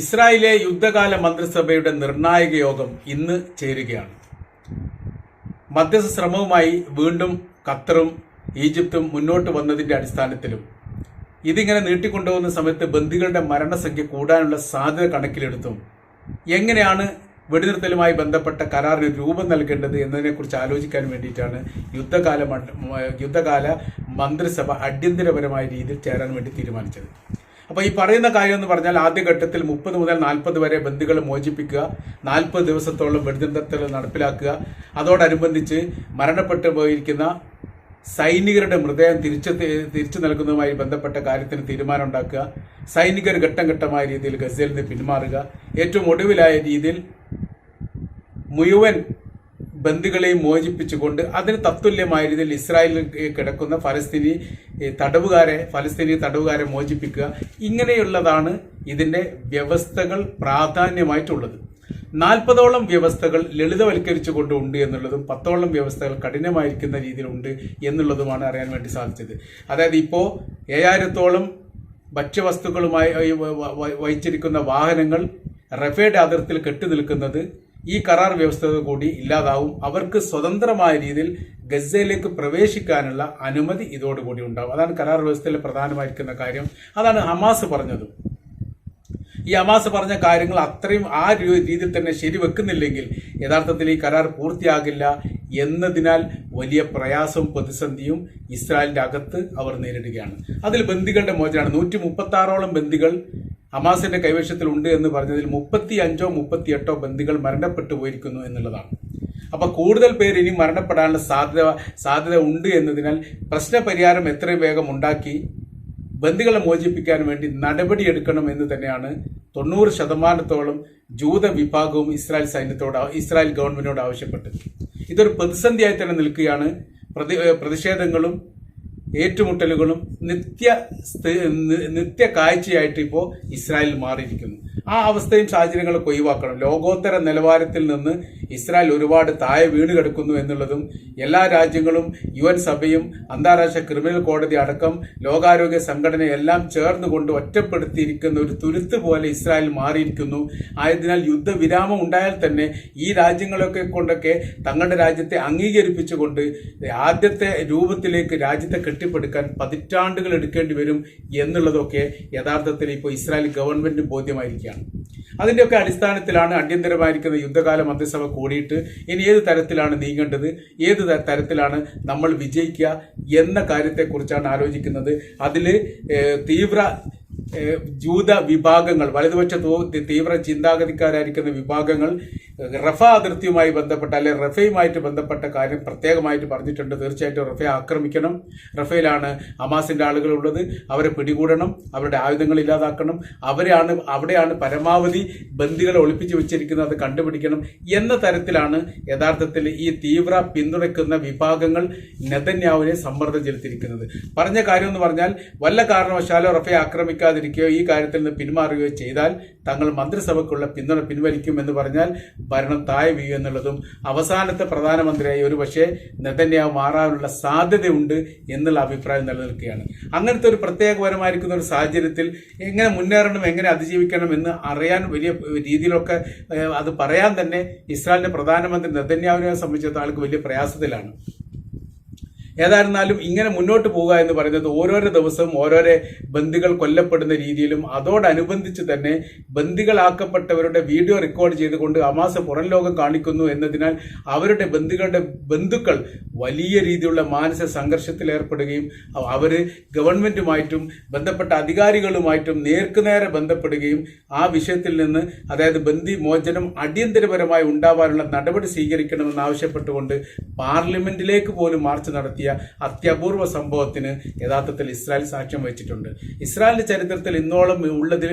ഇസ്രായേലിലെ യുദ്ധകാല മന്ത്രിസഭയുടെ നിർണായക യോഗം ഇന്ന് ചേരുകയാണ്. മധ്യസ്ഥ ശ്രമവുമായി വീണ്ടും ഖത്തറും ഈജിപ്തും മുന്നോട്ട് വന്നതിന്റെ അടിസ്ഥാനത്തിലും ഇതിങ്ങനെ നീട്ടിക്കൊണ്ടുപോകുന്ന സമയത്ത് ബന്ദികളുടെ മരണസംഖ്യ കൂടാനുള്ള സാധ്യത കണക്കിലെടുത്തും എങ്ങനെയാണ് വെടിനിർത്തലുമായി ബന്ധപ്പെട്ട കരാറിന് രൂപം നൽകേണ്ടത് എന്നതിനെക്കുറിച്ച് ആലോചിക്കാൻ വേണ്ടിയിട്ടാണ് യുദ്ധകാല യുദ്ധകാല മന്ത്രിസഭ അടിയന്തരപരമായ രീതിയിൽ ചേരാൻ വേണ്ടി തീരുമാനിച്ചത്. അപ്പൊ ഈ പറയുന്ന കാര്യം എന്ന് പറഞ്ഞാൽ ആദ്യഘട്ടത്തിൽ മുപ്പത് മുതൽ നാൽപ്പത് വരെ ബന്ധുക്കൾ മോചിപ്പിക്കുക നാൽപ്പത് ദിവസത്തോളം വെടിനിർത്തൽ നടപ്പിലാക്കുക. അതോടനുബന്ധിച്ച് മരണപ്പെട്ടു പോയിരിക്കുന്ന സൈനികരുടെ മൃതദേഹം തിരിച്ചു തിരിച്ചു നൽകുന്നതുമായി ബന്ധപ്പെട്ട കാര്യത്തിന് തീരുമാനം ഉണ്ടാക്കുക. സൈനികർ ഘട്ടം ഘട്ടമായ രീതിയിൽ ഗസയിൽ പിന്മാറുക. ഏറ്റവും ഒടുവിലായ രീതിയിൽ മുഴുവൻ ബന്ദികളെയും മോചിപ്പിച്ചുകൊണ്ട് അതിന് തത്തുല്യമായ രീതിയിൽ ഇസ്രായേലിൽ കിടക്കുന്ന ഫലസ്തീനി തടവുകാരെ ഫലസ്തീനി തടവുകാരെ മോചിപ്പിക്കുക ഇങ്ങനെയുള്ളതാണ് ഇതിന്റെ വ്യവസ്ഥകൾ പ്രാധാന്യമായിട്ടുള്ളത്. നാൽപ്പതോളം വ്യവസ്ഥകൾ ലളിതവൽക്കരിച്ചു കൊണ്ടുണ്ട് എന്നുള്ളതും പത്തോളം വ്യവസ്ഥകൾ കഠിനമായിരിക്കുന്ന രീതിയിലുണ്ട് എന്നുള്ളതുമാണ് അറിയാൻ വേണ്ടി സാധിച്ചത്. അതായത് ഇപ്പോൾ ഏഴായിരത്തോളം ഭക്ഷ്യവസ്തുക്കളുമായി വഹിച്ചിരിക്കുന്ന വാഹനങ്ങൾ റഫേഡ് അതിർത്തിയിൽ കെട്ടി നിൽക്കുന്നത് ഈ കരാർ വ്യവസ്ഥ കൂടി ഇല്ലാതാവും. അവർക്ക് സ്വതന്ത്രമായ രീതിയിൽ ഗസയിലേക്ക് പ്രവേശിക്കാനുള്ള അനുമതി ഇതോടുകൂടി ഉണ്ടാവും. അതാണ് കരാർ വ്യവസ്ഥയിലെ പ്രധാനമായിരിക്കുന്ന കാര്യം. അതാണ് ഹമാസ് പറഞ്ഞത്. ഈ ഹമാസ് പറഞ്ഞ കാര്യങ്ങൾ അത്രയും ആ രീതിയിൽ തന്നെ ശരിവെക്കുന്നില്ലെങ്കിൽ യഥാർത്ഥത്തിൽ ഈ കരാർ പൂർത്തിയാകില്ല എന്നതിനാൽ വലിയ പ്രയാസവും പ്രതിസന്ധിയും ഇസ്രായേലിന്റെ അകത്ത് അവർ നേരിടുകയാണ്. അതിൽ ബന്ദികളുടെ മോചനമാണ്. നൂറ്റി മുപ്പത്തി ആറോളം ബന്ദികൾ ഹമാസിന്റെ കൈവശത്തിൽ ഉണ്ട് എന്ന് പറഞ്ഞതിൽ മുപ്പത്തി അഞ്ചോ മുപ്പത്തി എട്ടോ ബന്ദികൾ മരണപ്പെട്ടു പോയിരിക്കുന്നു എന്നുള്ളതാണ്. അപ്പൊ കൂടുതൽ പേര് ഇനി മരണപ്പെടാനുള്ള സാധ്യത സാധ്യത ഉണ്ട് എന്നതിനാൽ പ്രശ്നപരിഹാരം എത്രയും വേഗം ഉണ്ടാക്കി ബന്ദികളെ മോചിപ്പിക്കാൻ വേണ്ടി നടപടിയെടുക്കണം എന്ന് തന്നെയാണ് തൊണ്ണൂറ് ശതമാനത്തോളം ജൂത വിഭാഗവും ഇസ്രായേൽ സൈന്യത്തോട് ഇസ്രായേൽ ഗവൺമെന്റിനോട് ആവശ്യപ്പെട്ടത്. ഇതൊരു പ്രതിസന്ധിയായി തന്നെ നിൽക്കുകയാണ്. പ്രതി പ്രതിഷേധങ്ങളും ഏറ്റുമുട്ടലുകളും നിത്യ നിത്യ കാഴ്ചയായിട്ട് ഇപ്പോൾ ഇസ്രായേൽ മാറിയിരിക്കുന്നു. ആ അവസ്ഥയും സാഹചര്യങ്ങളൊക്കെ ഒഴിവാക്കണം. ലോകോത്തര നിലവാരത്തിൽ നിന്ന് ഇസ്രായേൽ ഒരുപാട് താഴെ വീണ് കിടക്കുന്നു എന്നുള്ളതും എല്ലാ രാജ്യങ്ങളും യു എൻ സഭയും അന്താരാഷ്ട്ര ക്രിമിനൽ കോടതി അടക്കം ലോകാരോഗ്യ സംഘടന എല്ലാം ചേർന്നുകൊണ്ട് ഒറ്റപ്പെടുത്തിയിരിക്കുന്ന ഒരു തുരുത്ത് പോലെ ഇസ്രായേൽ മാറിയിരിക്കുന്നു. ആയതിനാൽ യുദ്ധവിരാമം ഉണ്ടായാൽ തന്നെ ഈ രാജ്യങ്ങളൊക്കെ കൊണ്ടൊക്കെ തങ്ങളുടെ രാജ്യത്തെ അംഗീകരിപ്പിച്ചുകൊണ്ട് ആദ്യത്തെ രൂപത്തിലേക്ക് രാജ്യത്തെ കെട്ടിപ്പടുക്കാൻ പതിറ്റാണ്ടുകൾ എടുക്കേണ്ടി വരും എന്നുള്ളതൊക്കെ യഥാർത്ഥത്തിൽ ഇപ്പോൾ ഇസ്രായേൽ ഗവൺമെന്റ് ബോധ്യമായിരിക്കുകയാണ്. അതിന്റെയൊക്കെ അടിസ്ഥാനത്തിലാണ് അടിയന്തരമായിരിക്കുന്ന യുദ്ധകാല മന്ത്രിസഭ കൂടിയിട്ട് ഇനി ഏത് തരത്തിലാണ് നീങ്ങേണ്ടത് ഏത് തരത്തിലാണ് നമ്മൾ വിജയിക്കുക എന്ന കാര്യത്തെക്കുറിച്ചാണ് ആലോചിക്കുന്നത്. അതിൽ തീവ്ര ജൂത വിഭാഗങ്ങൾ വലതുപക്ഷ തീവ്ര ചിന്താഗതിക്കാരായിരിക്കുന്ന വിഭാഗങ്ങൾ റഫ അതിർത്തിയുമായി ബന്ധപ്പെട്ട അല്ലെങ്കിൽ റഫയുമായിട്ട് ബന്ധപ്പെട്ട കാര്യം പ്രത്യേകമായിട്ട് പറഞ്ഞിട്ടുണ്ട്. തീർച്ചയായിട്ടും റഫയെ ആക്രമിക്കണം. റഫയിലാണ് ആളുകൾ ഉള്ളത് അവരെ പിടികൂടണം. അവരുടെ ആയുധങ്ങൾ ഇല്ലാതാക്കണം. അവരെയാണ് അവിടെയാണ് പരമാവധി ബന്ദികളെ ഒളിപ്പിച്ച് വെച്ചിരിക്കുന്നത്. അത് കണ്ടുപിടിക്കണം എന്ന തരത്തിലാണ് യഥാർത്ഥത്തിൽ ഈ തീവ്ര പിന്തുണയ്ക്കുന്ന വിഭാഗങ്ങൾ നെതന്യാവിനെ സമ്മർദ്ദം ചെലുത്തിയിരിക്കുന്നത്. പറഞ്ഞ കാര്യം എന്ന് പറഞ്ഞാൽ വല്ല കാരണവശാലോ റഫയെ ആക്രമിക്കാതിരിക്കുകയോ ഈ കാര്യത്തിൽ നിന്ന് പിന്മാറുകയോ ചെയ്താൽ തങ്ങൾ മന്ത്രിസഭയ്ക്കുള്ള പിന്തുണ പിൻവലിക്കും എന്ന് പറഞ്ഞാൽ ഭരണം താഴെ വീഴും എന്നുള്ളതും അവസാനത്തെ പ്രധാനമന്ത്രിയായി ഒരു പക്ഷേ നെതന്യാവ് മാറാനുള്ള സാധ്യതയുണ്ട് എന്നുള്ള അഭിപ്രായം നിലനിൽക്കുകയാണ്. അങ്ങനത്തെ ഒരു പ്രത്യേകപരമായിരിക്കുന്ന ഒരു സാഹചര്യത്തിൽ എങ്ങനെ മുന്നേറണം എങ്ങനെ അതിജീവിക്കണം എന്ന് അറിയാൻ വലിയ രീതിയിലൊക്കെ അത് പറയാൻ തന്നെ ഇസ്രായേലിന്റെ പ്രധാനമന്ത്രി നെതന്യാവിനെ സംബന്ധിച്ചിടത്തോളം ആൾക്ക് വലിയ പ്രയാസത്തിലാണ്. ഏതായിരുന്നാലും ഇങ്ങനെ മുന്നോട്ട് പോവുക എന്ന് പറയുന്നത് ഓരോരോ ദിവസവും ഓരോരോ ബന്ദികൾ കൊല്ലപ്പെടുന്ന രീതിയിലും അതോടനുബന്ധിച്ച് തന്നെ ബന്ദികളാക്കപ്പെട്ടവരുടെ വീഡിയോ റെക്കോർഡ് ചെയ്തുകൊണ്ട് അമാസ പുറം ലോകം കാണിക്കുന്നു എന്നതിനാൽ അവരുടെ ബന്ധുക്കളുടെ ബന്ധുക്കൾ വലിയ രീതിയിലുള്ള മാനസിക സംഘർഷത്തിൽ ഏർപ്പെടുകയും അവ- അവർ ഗവൺമെന്റുമായിട്ടും ബന്ധപ്പെട്ട അധികാരികളുമായിട്ടും നേർക്കുനേരെ ബന്ധപ്പെടുകയും ആ വിഷയത്തിൽ നിന്ന് അതായത് ബന്ദി മോചനം അടിയന്തരപരമായി ഉണ്ടാവാനുള്ള നടപടി സ്വീകരിക്കണമെന്ന് ആവശ്യപ്പെട്ടുകൊണ്ട് പാർലമെന്റിലേക്ക് പോലും മാർച്ച് നടത്തിയ അത്യപൂർവ സംഭവത്തിന് യഥാർത്ഥത്തിൽ ഇസ്രായേൽ സാക്ഷ്യം വഹിച്ചിട്ടുണ്ട്. ഇസ്രായേലിന്റെ ചരിത്രത്തിൽ ഇന്നോളം ഉള്ളതിൽ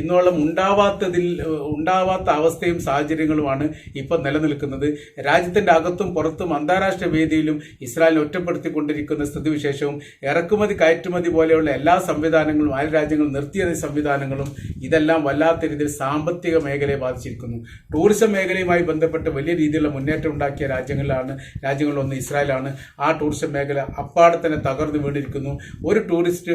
ഇന്നോളം ഉണ്ടാവാത്തതിൽ ഉണ്ടാവാത്ത അവസ്ഥയും സാഹചര്യങ്ങളുമാണ് ഇപ്പൊ നിലനിൽക്കുന്നത്. രാജ്യത്തിന്റെ അകത്തും പുറത്തും അന്താരാഷ്ട്ര വേദിയിലും ഇസ്രായേൽ ഒറ്റപ്പെടുത്തിക്കൊണ്ടിരിക്കുന്ന സ്ഥിതിവിശേഷവും ഇറക്കുമതി കയറ്റുമതി പോലെയുള്ള എല്ലാ സംവിധാനങ്ങളും അയൽ രാജ്യങ്ങൾ നിർത്തിയ സംവിധാനങ്ങളും ഇതെല്ലാം വല്ലാത്ത രീതിയിൽ സാമ്പത്തിക മേഖലയെ ബാധിച്ചിരിക്കുന്നു. ടൂറിസം മേഖലയുമായി ബന്ധപ്പെട്ട് വലിയ രീതിയിലുള്ള മുന്നേറ്റം ഉണ്ടാക്കിയ രാജ്യങ്ങളിലാണ് രാജ്യങ്ങളിലൊന്ന് ഇസ്രായേലാണ്. ആ ടൂറിസം ടൂറിസം മേഖല അപ്പാടെ തന്നെ തകർന്നു വീണിരിക്കുന്നു. ഒരു ടൂറിസ്റ്റ്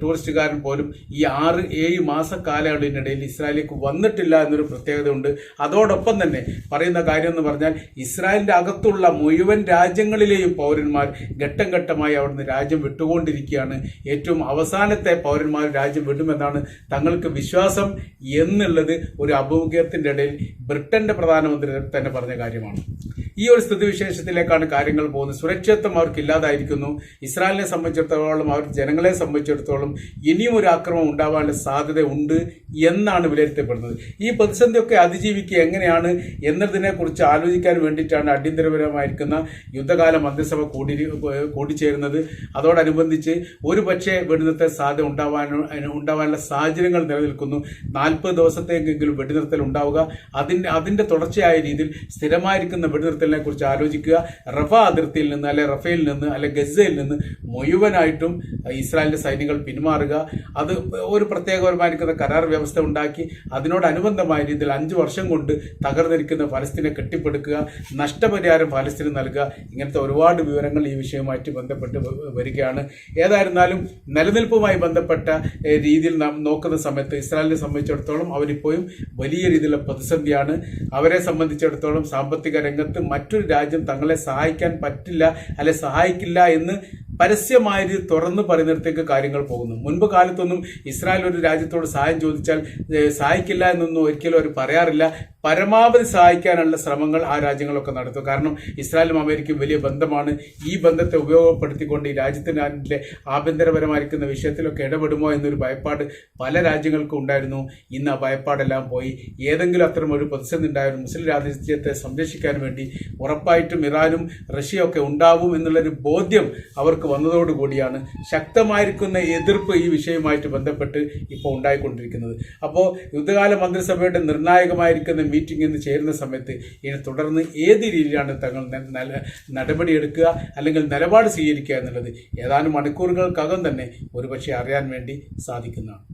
ടൂറിസ്റ്റുകാരൻ പോലും ഈ ആറ് ഏഴ് മാസ കാലയളവിനിടയിൽ ഇസ്രായേലിലേക്ക് വന്നിട്ടില്ല എന്നൊരു പ്രത്യേകതയുണ്ട്. അതോടൊപ്പം തന്നെ പറയുന്ന കാര്യം എന്ന് പറഞ്ഞാൽ ഇസ്രായേലിന്റെ അകത്തുള്ള മുഴുവൻ രാജ്യങ്ങളിലെയും പൗരന്മാർ ഘട്ടം ഘട്ടമായി അവിടുന്ന് രാജ്യം വിട്ടുകൊണ്ടിരിക്കുകയാണ്. ഏറ്റവും അവസാനത്തെ പൗരന്മാർ രാജ്യം വിടുമെന്നാണ് തങ്ങൾക്ക് വിശ്വാസം എന്നുള്ളത് ഒരു അഭിമുഖ്യത്തിന്റെ ഇടയിൽ ബ്രിട്ടന്റെ പ്രധാനമന്ത്രി തന്നെ പറഞ്ഞ കാര്യമാണ്. ഈ ഒരു സ്ഥിതിവിശേഷത്തിലേക്കാണ് കാര്യങ്ങൾ പോകുന്നത്. സുരക്ഷിതത്വം അവർക്ക് ഇല്ലാതായിരിക്കുന്നു. ഇസ്രായേലിനെ സംബന്ധിച്ചിടത്തോളം അവർ ജനങ്ങളെ സംബന്ധിച്ചിടത്തോളം ഇനിയും ഒരു ആക്രമണം ഉണ്ടാവാനുള്ള സാധ്യത ഉണ്ട് എന്നാണ് വിലയിരുത്തപ്പെടുന്നത്. ഈ പ്രതിസന്ധിയൊക്കെ അതിജീവിക്കുക എങ്ങനെയാണ് എന്നതിനെക്കുറിച്ച് ആലോചിക്കാൻ വേണ്ടിയിട്ടാണ് അടിയന്തരപരമായിരിക്കുന്ന യുദ്ധകാല മന്ത്രിസഭ കൂടി കൂടിച്ചേരുന്നത്. അതോടനുബന്ധിച്ച് ഒരു പക്ഷേ വെടിനിർത്തൽ സാധ്യത ഉണ്ടാവാൻ ഉണ്ടാവാനുള്ള സാഹചര്യങ്ങൾ നിലനിൽക്കുന്നു. നാൽപ്പത് ദിവസത്തേക്കെങ്കിലും വെടിനിർത്തൽ ഉണ്ടാവുക. അതിന്റെ അതിന്റെ തുടർച്ചയായ രീതിയിൽ സ്ഥിരമായിരിക്കുന്ന വെടിനിർത്തലിനെ കുറിച്ച് ആലോചിക്കുക. റഫ അതിർത്തിയിൽ നിന്ന് അല്ലെ റഫേൽ നിന്ന് അല്ലെ ഗസയിൽ നിന്ന് മുഴുവനായിട്ടും ഇസ്രായേലിന്റെ സൈന്യങ്ങൾ പിന്മാറുക. അത് ഒരു പ്രത്യേകപരമായിരിക്കുന്ന കരാർ വ്യവസ്ഥ ഉണ്ടാക്കി അതിനോടനുബന്ധമായ രീതിയിൽ അഞ്ച് വർഷം കൊണ്ട് തകർന്നിരിക്കുന്ന ഫലസ്തീനെ കെട്ടിപ്പടുക്കുക നഷ്ടപരിഹാരം ഫലസ്തീന് നൽകുക. ഇങ്ങനത്തെ ഒരുപാട് വിവരങ്ങൾ ഈ വിഷയവുമായിട്ട് ബന്ധപ്പെട്ട് വരികയാണ്. ഏതായിരുന്നാലും നിലനിൽപ്പുമായി ബന്ധപ്പെട്ട രീതിയിൽ നാം നോക്കുന്ന സമയത്ത് ഇസ്രായേലിനെ സംബന്ധിച്ചിടത്തോളം അവരിപ്പോഴും വലിയ രീതിയിലുള്ള പ്രതിസന്ധിയാണ്. അവരെ സംബന്ധിച്ചിടത്തോളം സാമ്പത്തിക രംഗത്ത് മറ്റൊരു രാജ്യം തങ്ങളെ സഹായിക്കാൻ പറ്റില്ല അല്ലെ സഹായിക്കില്ല എന്ന് പരസ്യമായ രീതി തുറന്ന് പറയുന്നിടത്തേക്ക് കാര്യങ്ങൾ പോകുന്നു. മുൻപ് കാലത്തൊന്നും ഇസ്രായേൽ ഒരു രാജ്യത്തോട് സഹായം ചോദിച്ചാൽ സഹായിക്കില്ല എന്നൊന്നും ഒരിക്കലും അവർ പറയാറില്ല. പരമാവധി സഹായിക്കാനുള്ള ശ്രമങ്ങൾ ആ രാജ്യങ്ങളൊക്കെ നടത്തും. കാരണം ഇസ്രായേലും അമേരിക്കയും വലിയ ബന്ധമാണ്. ഈ ബന്ധത്തെ ഉപയോഗപ്പെടുത്തിക്കൊണ്ട് ഈ രാജ്യത്തിന്റെ ആഭ്യന്തരപരമായിരിക്കുന്ന വിഷയത്തിലൊക്കെ ഇടപെടുമോ എന്നൊരു ഭയപ്പാട് പല രാജ്യങ്ങൾക്കും ഉണ്ടായിരുന്നു. ഇന്ന് ആ ഭയപ്പാടെല്ലാം പോയി. ഏതെങ്കിലും അത്തരം ഒരു പ്രതിസന്ധി ഉണ്ടായാലും മുസ്ലിം രാജ്യത്തെ സംരക്ഷിക്കാൻ വേണ്ടി ഉറപ്പായിട്ടും ഇറാനും റഷ്യയൊക്കെ ഉണ്ടാവും എന്നുള്ളൊരു ബോധ്യം അവർക്ക് വന്നതോടുകൂടിയാണ് ശക്തമായിരിക്കുന്ന എതിർപ്പ് ഈ വിഷയവുമായിട്ട് ബന്ധപ്പെട്ട് ഇപ്പോൾ ഉണ്ടായിക്കൊണ്ടിരിക്കുന്നത്. അപ്പോൾ യുദ്ധകാല മന്ത്രിസഭയുടെ നിർണായകമായിരിക്കുന്ന മീറ്റിംഗ് ഇന്ന് ചേരുന്ന സമയത്ത് ഇതിനെ തുടർന്ന് ഏത് രീതിയിലാണ് തങ്ങൾ നടപടിയെടുക്കുക അല്ലെങ്കിൽ നിലപാട് സ്വീകരിക്കുക എന്നുള്ളത് ഏതാനും മണിക്കൂറുകൾക്കകം തന്നെ ഒരുപക്ഷെ അറിയാൻ വേണ്ടി സാധിക്കുന്നതാണ്.